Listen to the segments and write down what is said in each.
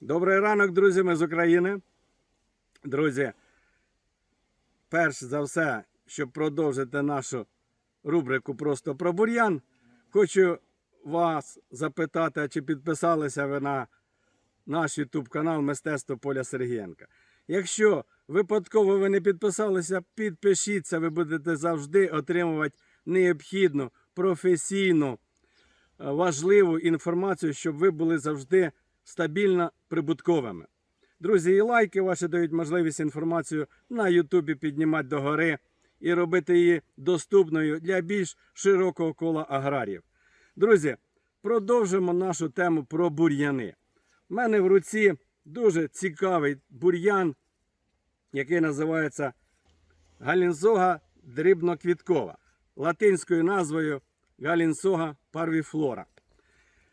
Добрий ранок, друзі, ми з України. Друзі, перш за все, щоб продовжити нашу рубрику Просто про бур'ян, хочу вас запитати, чи підписалися ви на наш YouTube канал Мистецтво Поля Сергієнка. Якщо випадково ви не підписалися, підпишіться, ви будете завжди отримувати необхідну, професійну, важливу інформацію, щоб ви були завжди стабільно прибутковими. Друзі, і лайки ваші дають можливість інформацію на Ютубі піднімати догори і робити її доступною для більш широкого кола аграріїв. Друзі, продовжимо нашу тему про бур'яни. У мене в руці дуже цікавий бур'ян, який називається Галінзога дрібноквіткова, латинською назвою Галінсога парвіфлора.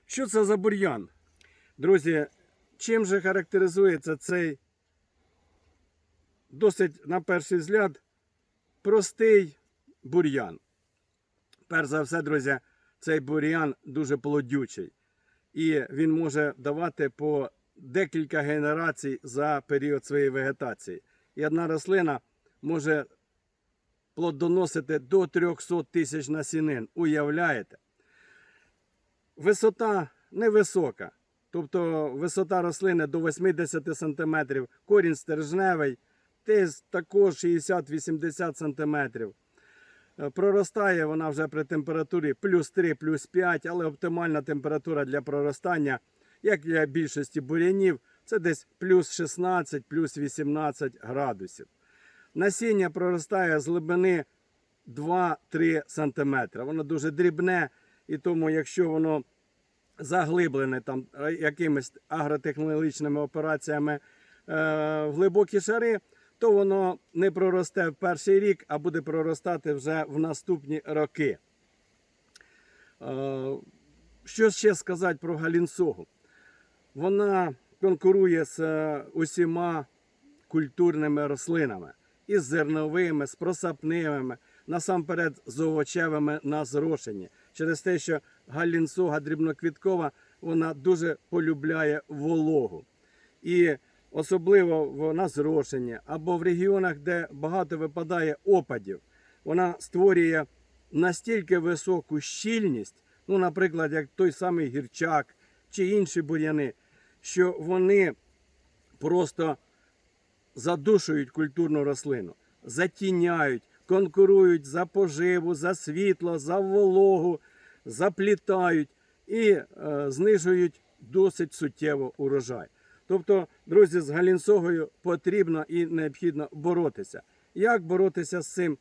Що це за бур'ян? Друзі, чим же характеризується цей досить, на перший взгляд, простий бур'ян? Перш за все, друзі, цей бур'ян дуже плодючий. І він може давати по декілька генерацій за період своєї вегетації. І одна рослина може плодоносити до 300 тисяч насінин. Уявляєте? Висота невисока. Тобто висота рослини до 80 см, корінь стержневий, тис також 60-80 см. Е, Проростає вона вже при температурі плюс 3, плюс 5, але оптимальна температура для проростання, як для більшості бурянів, це десь плюс 16, плюс 18 градусів. Насіння проростає з глибини 2-3 см. Воно дуже дрібне, і тому, якщо воно заглиблене там е, якимись агротехнологічними операціями е, в глибокі шари, то воно не проросте в перший рік, а буде проростати вже в наступні роки. Е, що ще сказати про галінсогу? Вона конкурує з усіма культурними рослинами, із зерновими, з просапними, насамперед з овочевими на зрошенні. Через те, що галінсога дрібноквіткова вона дуже полюбляє вологу. І особливо в- на зрошенні або в регіонах, де багато випадає опадів, вона створює настільки високу щільність, ну, наприклад, як той самий гірчак чи інші бур'яни, що вони просто задушують культурну рослину, затіняють, конкурують за поживу, за світло, за вологу, заплітають і е, знижують досить суттєво урожай. Тобто, друзі, з галінсогою потрібно і необхідно боротися. Як боротися з цим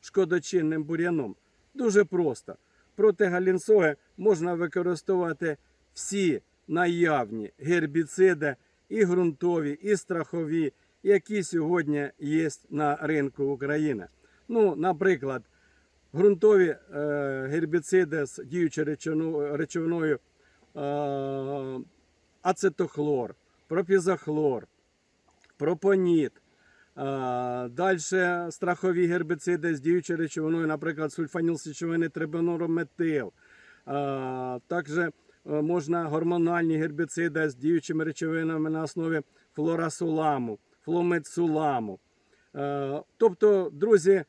шкодочинним бур'яном? Дуже просто. Проти галінсоги можна використовувати всі наявні гербіциди, і ґрунтові, і страхові, які сьогодні є на ринку України. Ну, наприклад, ґрунтові е, гербіциди з діючою речовиною е, ацетохлор, пропізохлор, пропоніт. Далі страхові гербіциди з діючою речовиною, наприклад, сульфаніл сечовини трибенорометил. Також е, можна гормональні гербіциди з діючими речовинами на основі флорасуламу, фломецуламу. Е, Тобто, друзі,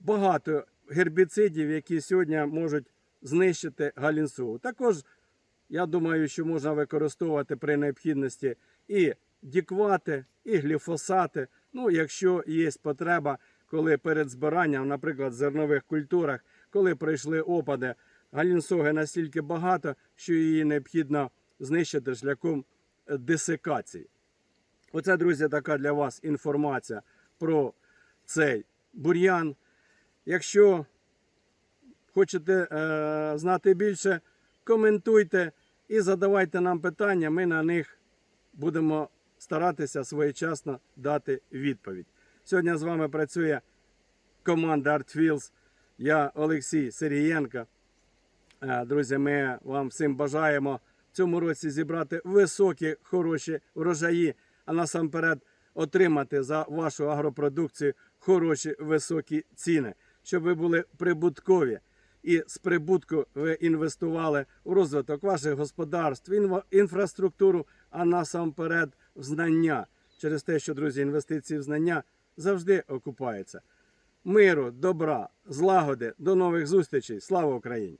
багато гербіцидів, які сьогодні можуть знищити галінсу. Також я думаю, що можна використовувати при необхідності і діквати, і гліфосати. Ну, якщо є потреба, коли перед збиранням, наприклад, в зернових культурах, коли пройшли опади, галінсоги настільки багато, що її необхідно знищити шляхом е, десикації. Оце, друзі, така для вас інформація про цей бур'ян. Якщо хочете е, знати більше, коментуйте і задавайте нам питання. Ми на них будемо старатися своєчасно дати відповідь. Сьогодні з вами працює команда ArtFields. Я Олексій Сергієнко. Е, Друзі, ми вам всім бажаємо в цьому році зібрати високі, хороші врожаї, а насамперед отримати за вашу агропродукцію хороші високі ціни, щоб ви були прибуткові. І з прибутку ви інвестували в розвиток ваших господарств, інфраструктуру а насамперед в знання. Через те, що, друзі, інвестиції в знання завжди окупаються. Миру, добра, злагоди, до нових зустрічей. Слава Україні!